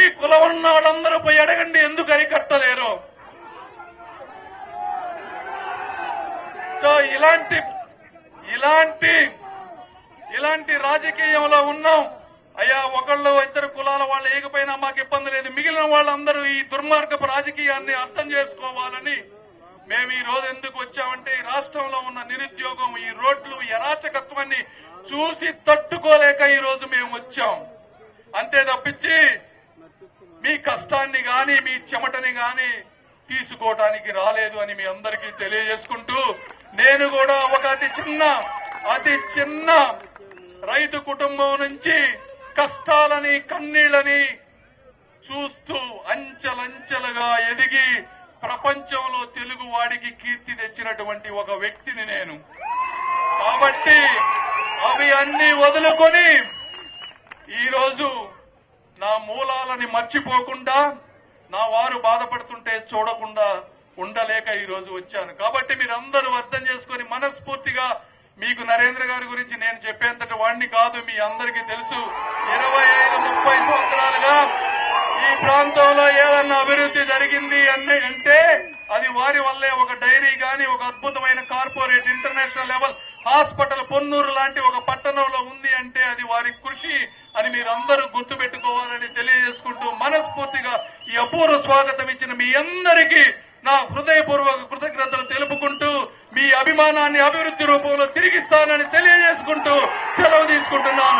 మీ కులం ఉన్న వాళ్ళందరూ పోయి అడగండి ఎందుకు అరికట్టలేరు సో ఇలాంటి ఇలాంటి ఇలాంటి రాజకీయంలో ఉన్నాం. అయ్యా ఒకళ్ళు ఇద్దరు కులాల వాళ్ళు ఏకపోయినా మాకు ఇబ్బంది లేదు. మిగిలిన వాళ్ళందరూ ఈ దుర్మార్గపు రాజకీయాన్ని అర్థం చేసుకోవాలని మేము ఈ రోజు ఎందుకు వచ్చామంటే ఈ రాష్ట్రంలో ఉన్న నిరుద్యోగం ఈ రోడ్లు అరాచకత్వాన్ని చూసి తట్టుకోలేక ఈ రోజు మేము వచ్చాం. అంతే తప్పించి మీ కష్టాన్ని గాని మీ చెమటని గాని తీసుకోవటానికి రాలేదు అని మీ అందరికీ తెలియజేసుకుంటూ నేను కూడా ఒక అతి చిన్న అతి చిన్న రైతు కుటుంబం నుంచి కష్టాలని కన్నీళ్ళని చూస్తూ అంచెలంచెలుగా ఎదిగి ప్రపంచంలో తెలుగు వాడికి కీర్తి తెచ్చినటువంటి ఒక వ్యక్తిని నేను. కాబట్టి అవి అన్ని వదులుకొని ఈరోజు నా మూలాలని మర్చిపోకుండా నా వారు బాధపడుతుంటే చూడకుండా ఉండలేక ఈ రోజు వచ్చాను. కాబట్టి మీరందరూ అర్థం చేసుకొని మనస్ఫూర్తిగా మీకు నరేంద్ర గారి గురించి నేను చెప్పేంతటి వాడిని కాదు మీ అందరికీ తెలుసు. ఇరవై ఐదు ముప్పై సంవత్సరాలుగా ఈ ప్రాంతంలో ఏదన్నా అభివృద్ధి జరిగింది అని అంటే అది వారి వల్లే ఒక డైరీ కానీ ఒక అద్భుతమైన corporate international level hospital Ponnuru లాంటి ఒక పట్టణంలో ఉంది వారి కృషి అని మీరందరూ గుర్తుపెట్టుకోవాలని తెలియజేసుకుంటూ మనస్ఫూర్తిగా ఈ అపూర్వ స్వాగతం ఇచ్చిన మీ అందరికీ నా హృదయపూర్వక కృతజ్ఞతలు తెలుపుకుంటూ మీ అభిమానాన్ని అభివృద్ధి రూపంలో తిరిగిస్తానని తెలియజేసుకుంటూ సెలవు తీసుకుంటున్నాను.